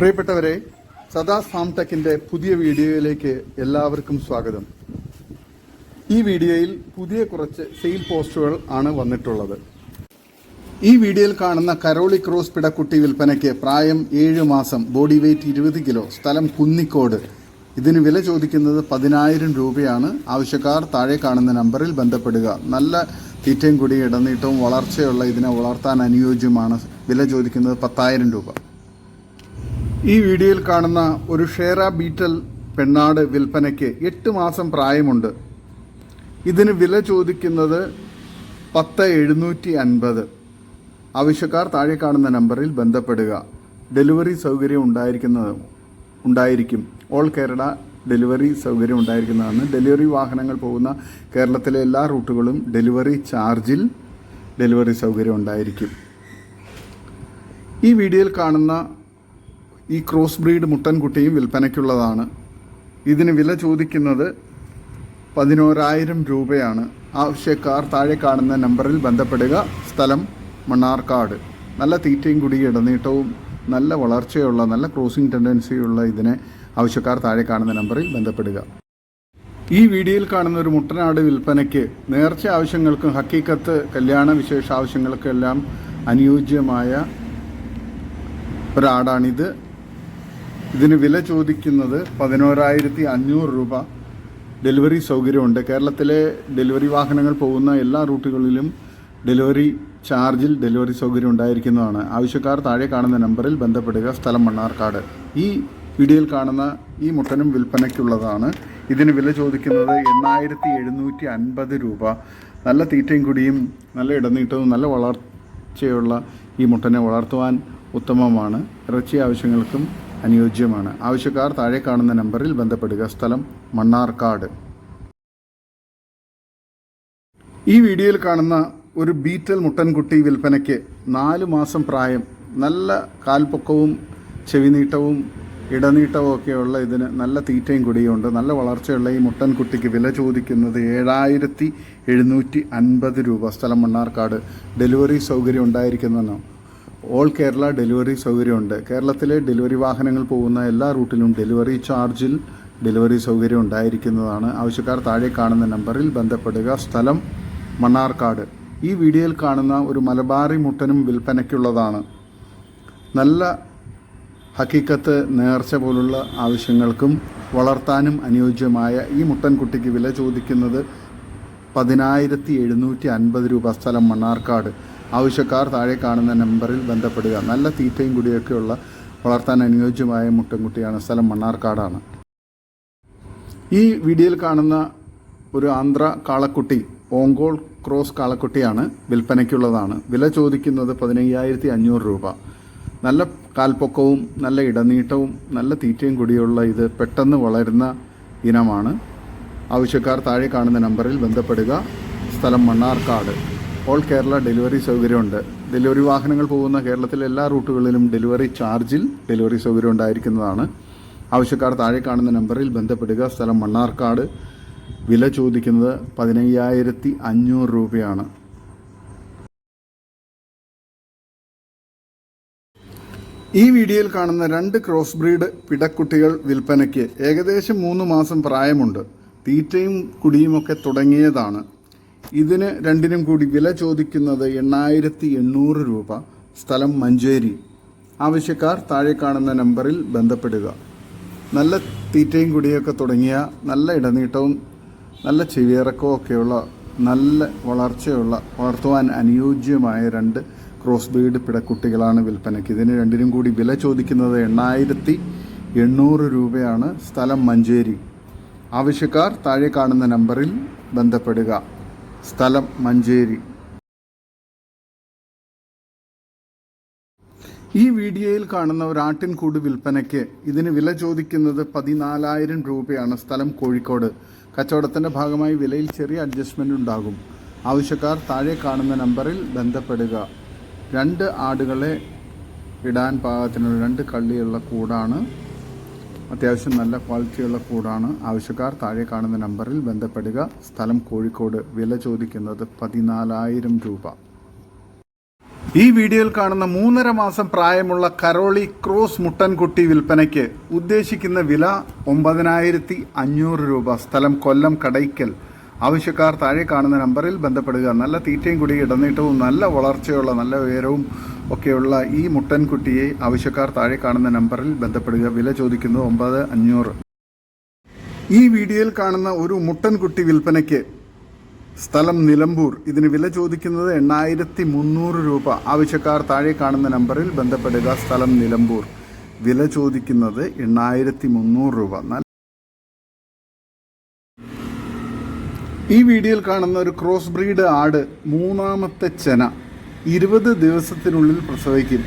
പ്രിയപ്പെട്ടവരെ സദാ സാംടെക്കിന്റെ പുതിയ വീഡിയോയിലേക്ക് എല്ലാവർക്കും സ്വാഗതം. ഈ വീഡിയോയിൽ പുതിയ കുറച്ച് സെയിൽ പോസ്റ്റുകൾ ആണ് വന്നിട്ടുള്ളത്. ഈ വീഡിയോയിൽ കാണുന്ന കരോളി ക്രോസ് പിടക്കുട്ടി വിൽപ്പനയ്ക്ക് പ്രായം ഏഴ് മാസം ബോഡി വെയ്റ്റ് ഇരുപത് കിലോ സ്ഥലം കുന്നിക്കോട്. ഇതിന് വില ചോദിക്കുന്നത് പതിനായിരം രൂപയാണ്. ആവശ്യക്കാർ താഴെ കാണുന്ന നമ്പറിൽ ബന്ധപ്പെടുക. നല്ല തീറ്റയും കൂടി ഇടനീട്ടവും വളർച്ചയുള്ള ഇതിനെ വളർത്താൻ അനുയോജ്യമാണ്. വില ചോദിക്കുന്നത് പത്തായിരം രൂപ. ഈ വീഡിയോയിൽ കാണുന്ന ഒരു ഷേറ ബീറ്റൽ പെണ്ണാട് വിൽപ്പനയ്ക്ക് എട്ട് മാസം പ്രായമുണ്ട്. ഇതിന് വില ചോദിക്കുന്നത് പത്ത് എഴുന്നൂറ്റി അൻപത്. ആവശ്യക്കാർ താഴെ കാണുന്ന നമ്പറിൽ ബന്ധപ്പെടുക. ഡെലിവറി സൗകര്യം ഉണ്ടായിരിക്കുന്നത്. ഉണ്ടായിരിക്കും. ഓൾ കേരള ഡെലിവറി സൗകര്യം ഉണ്ടായിരിക്കുന്നതാണ്. ഡെലിവറി വാഹനങ്ങൾ പോകുന്ന കേരളത്തിലെ എല്ലാ റൂട്ടുകളും ഡെലിവറി ചാർജിൽ ഡെലിവറി സൗകര്യം ഉണ്ടായിരിക്കും. ഈ വീഡിയോയിൽ കാണുന്ന ഈ ക്രോസ് ബ്രീഡ് മുട്ടൻകുട്ടിയും വിൽപ്പനയ്ക്കുള്ളതാണ്. ഇതിന് വില ചോദിക്കുന്നത് പതിനോരായിരം രൂപയാണ്. ആവശ്യക്കാർ താഴെ കാണുന്ന നമ്പറിൽ ബന്ധപ്പെടുക. സ്ഥലം മണ്ണാർക്കാട്. നല്ല തീറ്റയും കുടി ഇടനീട്ടവും നല്ല വളർച്ചയുള്ള നല്ല ക്രോസിംഗ് ടെൻഡൻസിയുള്ള ഇതിനെ ആവശ്യക്കാർ താഴെ കാണുന്ന നമ്പറിൽ ബന്ധപ്പെടുക. ഈ വീഡിയോയിൽ കാണുന്ന ഒരു മുട്ടനാട് വിൽപ്പനയ്ക്ക് നേർച്ച ആവശ്യങ്ങൾക്കും ഹക്കീക്കത്ത് കല്യാണ വിശേഷ ആവശ്യങ്ങൾക്കെല്ലാം അനുയോജ്യമായ ഒരാടാണിത്. ഇതിന് വില ചോദിക്കുന്നത് പതിനോരായിരത്തി അഞ്ഞൂറ് രൂപ. ഡെലിവറി സൗകര്യമുണ്ട്. കേരളത്തിലെ ഡെലിവറി വാഹനങ്ങൾ പോകുന്ന എല്ലാ റൂട്ടുകളിലും ഡെലിവറി ചാർജിൽ ഡെലിവറി സൗകര്യം ഉണ്ടായിരിക്കുന്നതാണ്. ആവശ്യക്കാർ താഴെ കാണുന്ന നമ്പറിൽ ബന്ധപ്പെടുക. സ്ഥലം മണ്ണാർക്കാട്. ഈ വീഡിയോയിൽ കാണുന്ന ഈ മുട്ടനും വിൽപ്പനയ്ക്കുള്ളതാണ്. ഇതിന് വില ചോദിക്കുന്നത് എണ്ണായിരത്തി എഴുന്നൂറ്റി അൻപത് രൂപ. നല്ല തീറ്റയും കുടിയും നല്ല ഇടനീട്ടവും നല്ല വളർച്ചയുള്ള ഈ മുട്ടനെ വളർത്തുവാൻ ഉത്തമമാണ്. ഇറച്ചി ആവശ്യങ്ങൾക്കും അനുയോജ്യമാണ്. ആവശ്യക്കാർ താഴെ കാണുന്ന നമ്പറിൽ ബന്ധപ്പെടുക. സ്ഥലം മണ്ണാർക്കാട്. ഈ വീഡിയോയിൽ കാണുന്ന ഒരു ബീറ്റൽ മുട്ടൻകുട്ടി വിൽപ്പനയ്ക്ക് നാല് മാസം പ്രായം നല്ല കാൽപ്പൊക്കവും ചെവിനീട്ടവും ഇടനീട്ടവും ഒക്കെയുള്ള ഇതിന് നല്ല തീറ്റയും കുടിയുണ്ട്. നല്ല വളർച്ചയുള്ള ഈ മുട്ടൻകുട്ടിക്ക് വില ചോദിക്കുന്നത് ഏഴായിരത്തി എഴുന്നൂറ്റി അൻപത് രൂപ. സ്ഥലം മണ്ണാർക്കാട്. ഡെലിവറി സൗകര്യം ഉണ്ടായിരിക്കുന്നതാണ് ഓൾ കേരള ഡെലിവറി സൗകര്യമുണ്ട്. കേരളത്തിലെ ഡെലിവറി വാഹനങ്ങൾ പോകുന്ന എല്ലാ റൂട്ടിലും ഡെലിവറി ചാർജിൽ ഡെലിവറി സൗകര്യം ഉണ്ടായിരിക്കുന്നതാണ്. ആവശ്യക്കാർ താഴെ കാണുന്ന നമ്പറിൽ ബന്ധപ്പെടുക. സ്ഥലം മണ്ണാർക്കാട്. ഈ വീഡിയോയിൽ കാണുന്ന ഒരു മലബാറി മുട്ടനും വിൽപ്പനയ്ക്കുള്ളതാണ്. നല്ല ഹക്കീക്കത്ത് നേർച്ച പോലുള്ള ആവശ്യങ്ങൾക്കും വളർത്താനും അനുയോജ്യമായ ഈ മുട്ടൻകുട്ടിക്ക് വില ചോദിക്കുന്നത് പതിനായിരത്തി എഴുന്നൂറ്റി അൻപത് രൂപ സ്ഥലം മണ്ണാർക്കാട്. ആവശ്യക്കാർ താഴെ കാണുന്ന നമ്പറിൽ ബന്ധപ്പെടുക. നല്ല തീറ്റയും കുടിയൊക്കെയുള്ള വളർത്താൻ അനുയോജ്യമായ മുട്ടൻകുട്ടിയാണ് സ്ഥലം മണ്ണാർക്കാടാണ്. ഈ വീഡിയോയിൽ കാണുന്ന ഒരു ആന്ധ്ര കാളക്കുട്ടി ഓങ്കോൾ ക്രോസ് കാളക്കുട്ടിയാണ് വിൽപ്പനയ്ക്കുള്ളതാണ്. വില ചോദിക്കുന്നത് പതിനയ്യായിരത്തി അഞ്ഞൂറ് രൂപ. നല്ല കാൽപ്പൊക്കവും നല്ല ഇടനീട്ടവും നല്ല തീറ്റയും കൂടിയുള്ള ഇത് പെട്ടെന്ന് വളരുന്ന ഇനമാണ്. ആവശ്യക്കാർ താഴെ കാണുന്ന നമ്പറിൽ ബന്ധപ്പെടുക. സ്ഥലം മണ്ണാർക്കാട്. ഓൾ കേരള ഡെലിവറി സൗകര്യമുണ്ട്. ഡെലിവറി വാഹനങ്ങൾ പോകുന്ന കേരളത്തിലെ എല്ലാ റൂട്ടുകളിലും ഡെലിവറി ചാർജിൽ ഡെലിവറി സൗകര്യം ഉണ്ടായിരിക്കുന്നതാണ്. ആവശ്യക്കാർ താഴെ കാണുന്ന നമ്പറിൽ ബന്ധപ്പെടുക. സ്ഥലം മണ്ണാർക്കാട്. വില ചോദിക്കുന്നത് പതിനയ്യായിരത്തി അഞ്ഞൂറ് രൂപയാണ്. ഈ വീഡിയോയിൽ കാണുന്ന രണ്ട് ക്രോസ് ബ്രീഡ് പിടക്കുട്ടികൾ വിൽപ്പനയ്ക്ക് ഏകദേശം മൂന്ന് മാസം പ്രായമുണ്ട്. തീറ്റയും കുടിയുമൊക്കെ തുടങ്ങിയതാണ്. ഇതിന് രണ്ടിനും കൂടി വില ചോദിക്കുന്നത് എണ്ണായിരത്തി എണ്ണൂറ് രൂപ. സ്ഥലം മഞ്ചേരി. ആവശ്യക്കാർ താഴെ കാണുന്ന നമ്പറിൽ ബന്ധപ്പെടുക. നല്ല തീറ്റയും കുടിയൊക്കെ തുടങ്ങിയ നല്ല ഇടനീട്ടവും നല്ല ചെവിയിറക്കവും ഒക്കെയുള്ള നല്ല വളർച്ചയുള്ള വളർത്തുവാൻ അനുയോജ്യമായ രണ്ട് ക്രോസ് ബ്രീഡ് പിടക്കുട്ടികളാണ് വിൽപ്പനയ്ക്ക്. ഇതിന് രണ്ടിനും കൂടി വില ചോദിക്കുന്നത് എണ്ണായിരത്തി എണ്ണൂറ് രൂപയാണ്. സ്ഥലം മഞ്ചേരി. ആവശ്യക്കാർ താഴെ കാണുന്ന നമ്പറിൽ ബന്ധപ്പെടുക. സ്ഥലം മഞ്ചേരി. ഈ വീഡിയോയിൽ കാണുന്ന ഒരു ആട്ടിൻകൂട് വിൽപ്പനയ്ക്ക് ഇതിന് വില ചോദിക്കുന്നത് പതിനാലായിരം രൂപയാണ്. സ്ഥലം കോഴിക്കോട്. കച്ചവടത്തിന്റെ ഭാഗമായി വിലയിൽ ചെറിയ അഡ്ജസ്റ്റ്മെന്റ് ഉണ്ടാകും. ആവശ്യക്കാർ താഴെ കാണുന്ന നമ്പറിൽ ബന്ധപ്പെടുക. രണ്ട് ആടുകളെ ഇടാൻ പാകത്തിനുള്ള രണ്ട് കള്ളിയുള്ള കൂടാണ്. അത്യാവശ്യം നല്ല ക്വാളിറ്റിയുള്ള കൂടാണ്. ആവശ്യക്കാർ താഴെ കാണുന്ന നമ്പറിൽ ബന്ധപ്പെടുക. സ്ഥലം കോഴിക്കോട്. വില ചോദിക്കുന്നത് പതിനാലായിരം രൂപ. ഈ വീഡിയോയിൽ കാണുന്ന മൂന്നര മാസം പ്രായമുള്ള കരോളി ക്രോസ് മുട്ടൻകുട്ടി വിൽപ്പനയ്ക്ക് ഉദ്ദേശിക്കുന്ന വില ഒമ്പതിനായിരത്തി അഞ്ഞൂറ് രൂപ. സ്ഥലം കൊല്ലം കടയ്ക്കൽ. ആവശ്യക്കാർ താഴെ കാണുന്ന നമ്പറിൽ ബന്ധപ്പെടുക. നല്ല തീറ്റയും കൂടി ഇടനീട്ടവും നല്ല വളർച്ചയുള്ള നല്ല ഉയരവും ഒക്കെയുള്ള ഈ മുട്ടൻകുട്ടിയെ ആവശ്യക്കാർ താഴെ കാണുന്ന നമ്പറിൽ ബന്ധപ്പെടുക. വില ചോദിക്കുന്നത് ഒമ്പത് അഞ്ഞൂറ്. ഈ വീഡിയോയിൽ കാണുന്ന ഒരു മുട്ടൻകുട്ടി വിൽപ്പനയ്ക്ക് സ്ഥലം നിലമ്പൂർ. ഇതിന് വില ചോദിക്കുന്നത് എണ്ണായിരത്തി മുന്നൂറ് രൂപ. ആവശ്യക്കാർ താഴെ കാണുന്ന നമ്പറിൽ ബന്ധപ്പെടുക. സ്ഥലം നിലമ്പൂർ. വില ചോദിക്കുന്നത് എണ്ണായിരത്തി മുന്നൂറ് രൂപ ഈ വീഡിയോയിൽ കാണുന്ന ഒരു ക്രോസ് ബ്രീഡ് ആട് മൂന്നാമത്തെ ചെന. ഇരുപത് ദിവസത്തിനുള്ളിൽ പ്രസവിക്കും.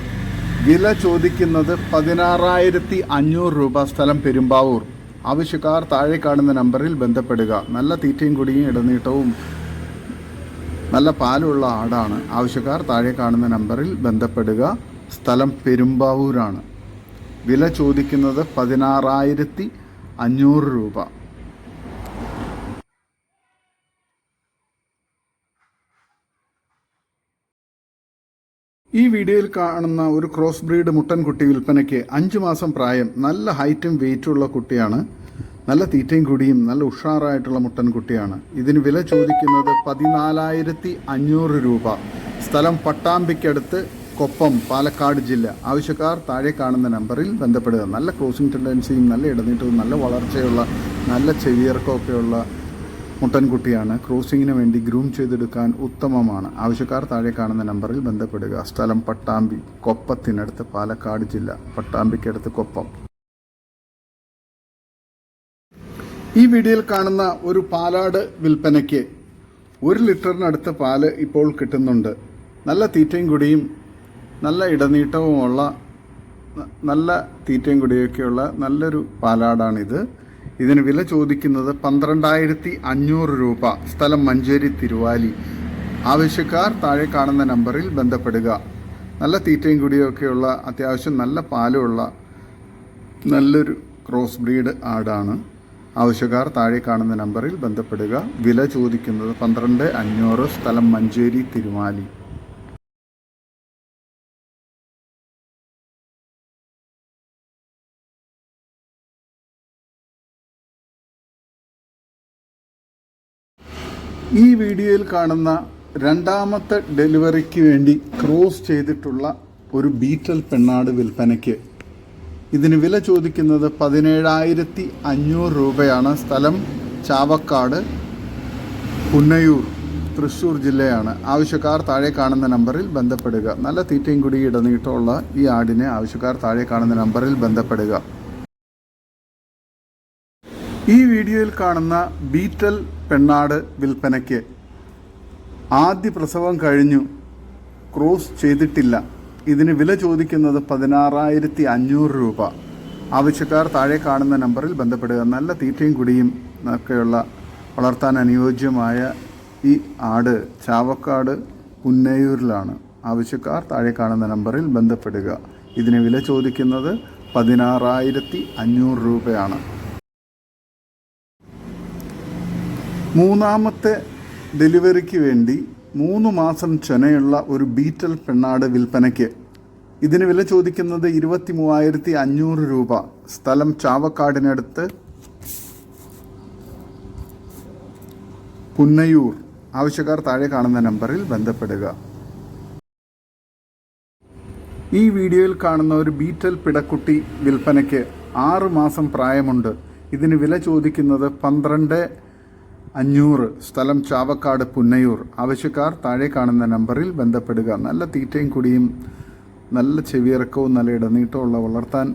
വില ചോദിക്കുന്നത് പതിനാറായിരത്തി അഞ്ഞൂറ് രൂപ. സ്ഥലം പെരുമ്പാവൂർ. ആവശ്യക്കാർ താഴെ കാണുന്ന നമ്പറിൽ ബന്ധപ്പെടുക. നല്ല തീറ്റയും കുടിയും ഇടനീട്ടവും നല്ല പാലുള്ള ആടാണ്. ആവശ്യക്കാർ താഴെ കാണുന്ന നമ്പറിൽ ബന്ധപ്പെടുക. സ്ഥലം പെരുമ്പാവൂരാണ്. വില ചോദിക്കുന്നത് പതിനാറായിരത്തി അഞ്ഞൂറ് രൂപ. ഈ വീഡിയോയിൽ കാണുന്ന ഒരു ക്രോസ് ബ്രീഡ് മുട്ടൻ കുട്ടി വിൽപ്പനയ്ക്ക് അഞ്ച് മാസം പ്രായം നല്ല ഹൈറ്റും വെയിറ്റും ഉള്ള കുട്ടിയാണ് നല്ല തീറ്റയും കുടിയും നല്ല ഉഷാറായിട്ടുള്ള മുട്ടൻകുട്ടിയാണ് ഇതിന് വില ചോദിക്കുന്നത് പതിനാലായിരത്തി അഞ്ഞൂറ് രൂപ. സ്ഥലം പട്ടാമ്പിക്കടുത്ത് കൊപ്പം പാലക്കാട് ജില്ല. ആവശ്യക്കാർ താഴെ കാണുന്ന നമ്പറിൽ ബന്ധപ്പെടുക. നല്ല ക്രോസിംഗ് ടെൻഡൻസിയും നല്ല ഇടനീട്ടവും നല്ല വളർച്ചയുള്ള നല്ല ചെവിയർക്കൊക്കെയുള്ള മുട്ടൻകുട്ടിയാണ് ക്രോസിങ്ങിന് വേണ്ടി ഗ്രൂം ചെയ്തെടുക്കാൻ ഉത്തമമാണ്. ആവശ്യക്കാർ താഴെ കാണുന്ന നമ്പറിൽ ബന്ധപ്പെടുക. സ്ഥലം പട്ടാമ്പി കൊപ്പത്തിനടുത്ത് പാലക്കാട് ജില്ല. പട്ടാമ്പിക്കടുത്ത് കൊപ്പം. ഈ വീഡിയോയിൽ കാണുന്ന ഒരു പാലാട് വിൽപ്പനയ്ക്ക് ഒരു ലിറ്ററിനടുത്ത് പാൽ ഇപ്പോൾ കിട്ടുന്നുണ്ട്. നല്ല തീറ്റയും കുടിയും നല്ല ഇടനീട്ടവുമുള്ള നല്ല തീറ്റയും കുടിയൊക്കെയുള്ള നല്ലൊരു പാലാടാണിത്. ഇതിന് വില ചോദിക്കുന്നത് പന്ത്രണ്ടായിരത്തി അഞ്ഞൂറ് രൂപ. സ്ഥലം മഞ്ചേരി തിരുവാലി. ആവശ്യക്കാർ താഴെ കാണുന്ന നമ്പറിൽ ബന്ധപ്പെടുക. നല്ല തീറ്റയും കുടിയൊക്കെയുള്ള അത്യാവശ്യം നല്ല പാലുമുള്ള നല്ലൊരു ക്രോസ് ബ്രീഡ് ആടാണ്. ആവശ്യക്കാർ താഴെ കാണുന്ന നമ്പറിൽ ബന്ധപ്പെടുക. വില ചോദിക്കുന്നത് പന്ത്രണ്ട് അഞ്ഞൂറ് സ്ഥലം മഞ്ചേരി തിരുമാലി. ഈ വീഡിയോയിൽ കാണുന്ന രണ്ടാമത്തെ ഡെലിവറിക്ക് വേണ്ടി ക്രോസ് ചെയ്തിട്ടുള്ള ഒരു ബീറ്റൽ പെണ്ണാട് വിൽപ്പനയ്ക്ക് ഇതിന് വില ചോദിക്കുന്നത് പതിനേഴായിരത്തി അഞ്ഞൂറ് രൂപയാണ്. സ്ഥലം ചാവക്കാട് പുന്നയൂർ തൃശ്ശൂർ ജില്ലയാണ്. ആവശ്യക്കാർ താഴെ കാണുന്ന നമ്പറിൽ ബന്ധപ്പെടുക. നല്ല തീറ്റയും കുടി ഇടനീട്ടമുള്ള ഈ ആടിനെ ആവശ്യക്കാർ താഴെ കാണുന്ന നമ്പറിൽ ബന്ധപ്പെടുക. ഈ വീഡിയോയിൽ കാണുന്ന ബീറ്റൽ പെണ്ണാട് വിൽപ്പനയ്ക്ക് ആദ്യ പ്രസവം കഴിഞ്ഞു. ക്രോസ് ചെയ്തിട്ടില്ല. ഇതിന് വില ചോദിക്കുന്നത് പതിനാറായിരത്തി അഞ്ഞൂറ് രൂപ. ആവശ്യക്കാർ താഴെ കാണുന്ന നമ്പറിൽ ബന്ധപ്പെടുക. നല്ല തീറ്റയും കുടിയും ഒക്കെയുള്ള വളർത്താൻ അനുയോജ്യമായ ഈ ആട് ചാവക്കാട് പുന്നയൂരിലാണ്. ആവശ്യക്കാർ താഴെ കാണുന്ന നമ്പറിൽ ബന്ധപ്പെടുക. ഇതിന് വില ചോദിക്കുന്നത് പതിനാറായിരത്തി അഞ്ഞൂറ് രൂപയാണ്. മൂന്നാമത്തെ ഡെലിവറിക്ക് വേണ്ടി മൂന്ന് മാസം ചെനയുള്ള ഒരു ബീറ്റൽ പെണ്ണാട് വിൽപ്പനയ്ക്ക് ഇതിന് വില ചോദിക്കുന്നത് ഇരുപത്തി മൂവായിരത്തി അഞ്ഞൂറ് രൂപ. സ്ഥലം ചാവക്കാടിനടുത്ത് പുന്നയൂർ. ആവശ്യക്കാർ താഴെ കാണുന്ന നമ്പറിൽ ബന്ധപ്പെടുക. ഈ വീഡിയോയിൽ കാണുന്ന ഒരു ബീറ്റൽ പിടക്കുട്ടി വിൽപ്പനയ്ക്ക് ആറ് മാസം പ്രായമുണ്ട്. ഇതിന് വില ചോദിക്കുന്നത് പന്ത്രണ്ട് അഞ്ഞൂറ്. സ്ഥലം ചാവക്കാട് പുന്നയൂർ. ആവശ്യക്കാർ താഴെ കാണുന്ന നമ്പറിൽ ബന്ധപ്പെടുക. നല്ല തീറ്റയും കുടിയും നല്ല ചെവിയിറക്കവും നല്ല ഇടനീട്ടമുള്ള വളർത്താൻ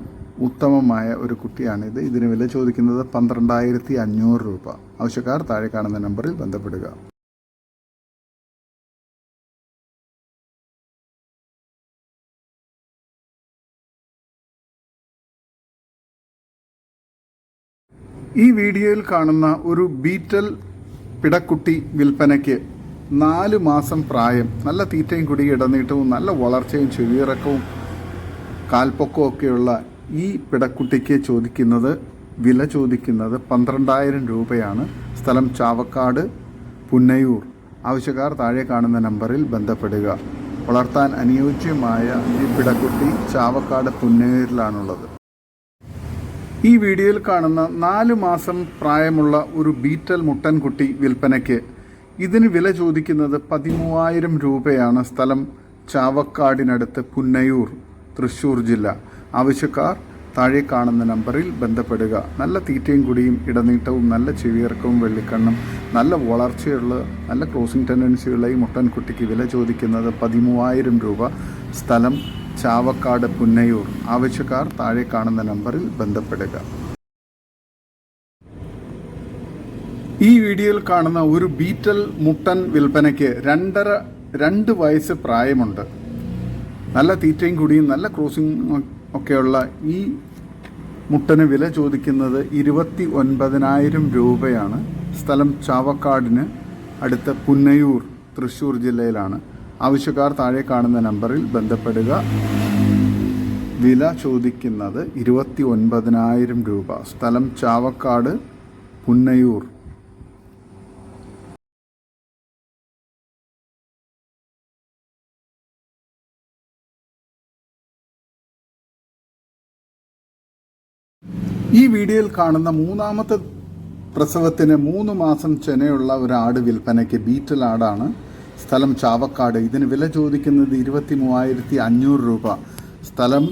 ഉത്തമമായ ഒരു കുട്ടിയാണിത്. ഇതിന് വില ചോദിക്കുന്നത് പന്ത്രണ്ടായിരത്തി അഞ്ഞൂറ് രൂപ. ആവശ്യക്കാർ താഴെ കാണുന്ന നമ്പറിൽ ബന്ധപ്പെടുക. ഈ വീഡിയോയിൽ കാണുന്ന ഒരു ബീറ്റൽ പിടക്കുട്ടി വിൽപ്പനയ്ക്ക് നാല് മാസം പ്രായം നല്ല തീറ്റയും കുടി ഇടനീട്ടവും നല്ല വളർച്ചയും ചെവിയിറക്കവും കാൽപ്പൊക്കവും ഒക്കെയുള്ള ഈ പിടക്കുട്ടിക്ക് ചോദിക്കുന്നത് വില ചോദിക്കുന്നത് പന്ത്രണ്ടായിരം രൂപയാണ്. സ്ഥലം ചാവക്കാട് പുന്നയൂർ. ആവശ്യക്കാർ താഴെ കാണുന്ന നമ്പറിൽ ബന്ധപ്പെടുക. വളർത്താൻ അനുയോജ്യമായ ഈ പിടക്കുട്ടി ചാവക്കാട് പുന്നയൂരിലാണുള്ളത്. ഈ വീഡിയോയിൽ കാണുന്ന നാല് മാസം പ്രായമുള്ള ഒരു ബീറ്റൽ മുട്ടൻകുട്ടി വിൽപ്പനയ്ക്ക് ഇതിന് വില ചോദിക്കുന്നത് പതിമൂവായിരം രൂപയാണ് സ്ഥലം ചാവക്കാടിനടുത്ത് പുന്നയൂർ തൃശ്ശൂർ ജില്ല. ആവശ്യക്കാർ താഴെ കാണുന്ന നമ്പറിൽ ബന്ധപ്പെടുക. നല്ല തീറ്റയും കുടിയും ഇടനീട്ടവും നല്ല ചെവിയിറക്കവും വെള്ളിക്കണ്ണും നല്ല വളർച്ചയുള്ള നല്ല ക്രോസിംഗ് ടെൻഡൻസിയുള്ള ഈ മുട്ടൻകുട്ടിക്ക് വില ചോദിക്കുന്നത് പതിമൂവായിരം രൂപ സ്ഥലം ചാവക്കാട് പുന്നയൂർ. ആവശ്യക്കാർ താഴെ കാണുന്ന നമ്പറിൽ ബന്ധപ്പെടുക. ഈ വീഡിയോയിൽ കാണുന്ന ഒരു ബീറ്റൽ മുട്ടൻ വിൽപ്പനയ്ക്ക് രണ്ടര രണ്ട് വയസ്സ് പ്രായമുണ്ട്. നല്ല തീറ്റയും കുടിയും നല്ല ക്രോസിംഗ് ഒക്കെയുള്ള ഈ മുട്ടന് വില ചോദിക്കുന്നത് ഇരുപത്തി ഒൻപതിനായിരം രൂപയാണ്. സ്ഥലം ചാവക്കാടിന് അടുത്ത പുന്നയൂർ തൃശ്ശൂർ ജില്ലയിലാണ്. ആവശ്യക്കാർ താഴെ കാണുന്ന നമ്പറിൽ ബന്ധപ്പെടുക. വില ചോദിക്കുന്നത് ഇരുപത്തി ഒൻപതിനായിരം രൂപ. സ്ഥലം ചാവക്കാട് പുന്നയൂർ. വീഡിയോയിൽ കാണുന്ന മൂന്നാമത്തെ പ്രസവത്തിന് മൂന്ന് മാസം ചെനയുള്ള ഒരാട് വിൽപ്പനയ്ക്ക് ബീറ്റൽ ആടാണ്. സ്ഥലം ചാവക്കാട്. ഇതിന് വില ചോദിക്കുന്നത് ഇരുപത്തി മൂവായിരത്തി അഞ്ഞൂറ് രൂപ. സ്ഥലം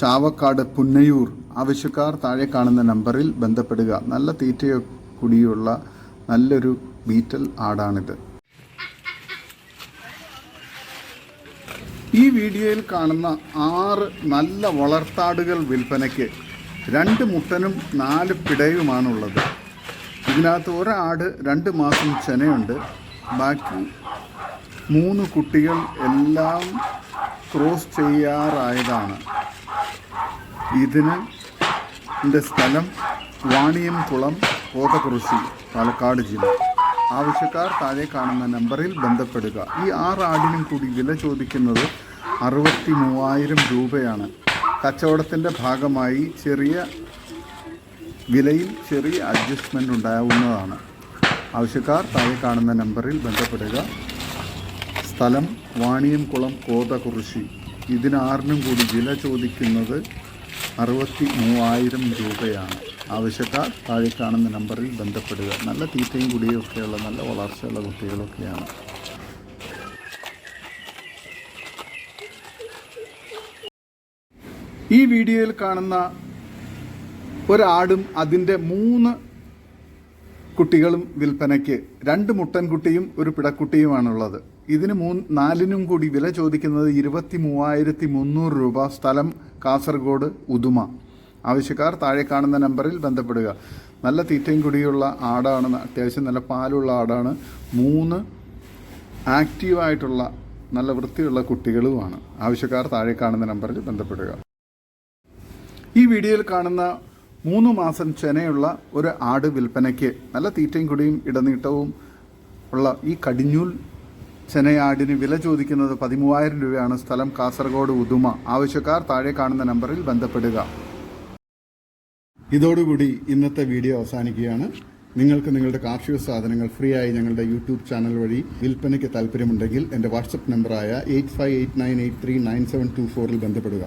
ചാവക്കാട് പുന്നയൂർ. ആവശ്യക്കാർ താഴെ കാണുന്ന നമ്പറിൽ ബന്ധപ്പെടുക. നല്ല തീറ്റയോ കുടിയുള്ള നല്ലൊരു ബീറ്റൽ ആടാണിത്. ഈ വീഡിയോയിൽ കാണുന്ന ആറ് നല്ല വളർത്താടുകൾ വിൽപ്പനയ്ക്ക് രണ്ട് മുട്ടനും നാല് പിടയുമാണുള്ളത്. ഇതിനകത്ത് ഒരാട് രണ്ട് മാസം ചെനയുണ്ട്. ബാക്കി മൂന്ന് കുട്ടികൾ എല്ലാം ക്രോസ് ചെയ്യാറായതാണ്. ഇതിന് സ്ഥലം വാണിയം കുളം കോതകുറിശി പാലക്കാട് ജില്ല. ആവശ്യക്കാർ താഴെ കാണുന്ന നമ്പറിൽ ബന്ധപ്പെടുക. ഈ ആറ് ആടിനും കൂടി വില ചോദിക്കുന്നത് അറുപത്തി മൂവായിരം രൂപയാണ്. കച്ചവടത്തിന്റെ ഭാഗമായി ചെറിയ വിലയിൽ ചെറിയ അഡ്ജസ്റ്റ്മെന്റ് ഉണ്ടാവുന്നതാണ്. ആവശ്യക്കാർ താഴെ കാണുന്ന നമ്പറിൽ ബന്ധപ്പെടുക. സ്ഥലം വാണിയംകുളം കോതകുറിശി ഇതിനാറിനും കൂടി വില ചോദിക്കുന്നത് അറുപത്തി മൂവായിരം രൂപയാണ്. ആവശ്യക്കാർ താഴെ കാണുന്ന നമ്പറിൽ ബന്ധപ്പെടുക. നല്ല തീറ്റയും കുടിയൊക്കെയുള്ള നല്ല വളർച്ചയുള്ള കുട്ടികളൊക്കെയാണ്. ഈ വീഡിയോയിൽ കാണുന്ന ഒരാടും അതിന്റെ മൂന്ന് കുട്ടികളും വിൽപ്പനയ്ക്ക് രണ്ട് മുട്ടൻകുട്ടിയും ഒരു പിടക്കുട്ടിയുമാണുള്ളത്. ഇതിന് മൂന്ന് നാലിനും കൂടി വില ചോദിക്കുന്നത് ഇരുപത്തി മൂവായിരത്തി മുന്നൂറ് രൂപ. സ്ഥലം കാസർഗോഡ് ഉദുമ. ആവശ്യക്കാർ താഴെ കാണുന്ന നമ്പറിൽ ബന്ധപ്പെടുക. നല്ല തീറ്റയും കുടിയുള്ള ആടാണ് അത്യാവശ്യം നല്ല പാലുള്ള ആടാണ്. മൂന്ന് ആക്റ്റീവായിട്ടുള്ള നല്ല വൃത്തിയുള്ള കുട്ടികളുമാണ്. ആവശ്യക്കാർ താഴെ കാണുന്ന നമ്പറിൽ ബന്ധപ്പെടുക. ഈ വീഡിയോയിൽ കാണുന്ന മൂന്ന് മാസം ചെനയുള്ള ഒരു ആട് വിൽപ്പനയ്ക്ക് നല്ല തീറ്റയും കുടിയും ഇടനീട്ടവും ഉള്ള ഈ കടിഞ്ഞൂൽ ചെനയാടിന് വില ചോദിക്കുന്നത് പതിമൂവായിരം രൂപയാണ്. സ്ഥലം കാസർഗോഡ് ഉദുമ. ആവശ്യക്കാർ താഴെ കാണുന്ന നമ്പറിൽ ബന്ധപ്പെടുക. ഇതോടുകൂടി ഇന്നത്തെ വീഡിയോ അവസാനിക്കുകയാണ്. നിങ്ങൾക്ക് നിങ്ങളുടെ കാർഷിക സാധനങ്ങൾ ഫ്രീ ആയി ഞങ്ങളുടെ യൂട്യൂബ് ചാനൽ വഴി വിൽപ്പനയ്ക്ക് താല്പര്യമുണ്ടെങ്കിൽ എന്റെ വാട്സപ്പ് നമ്പറായ eight five eight nine eight three nine seven two ഫോറിൽ ബന്ധപ്പെടുക.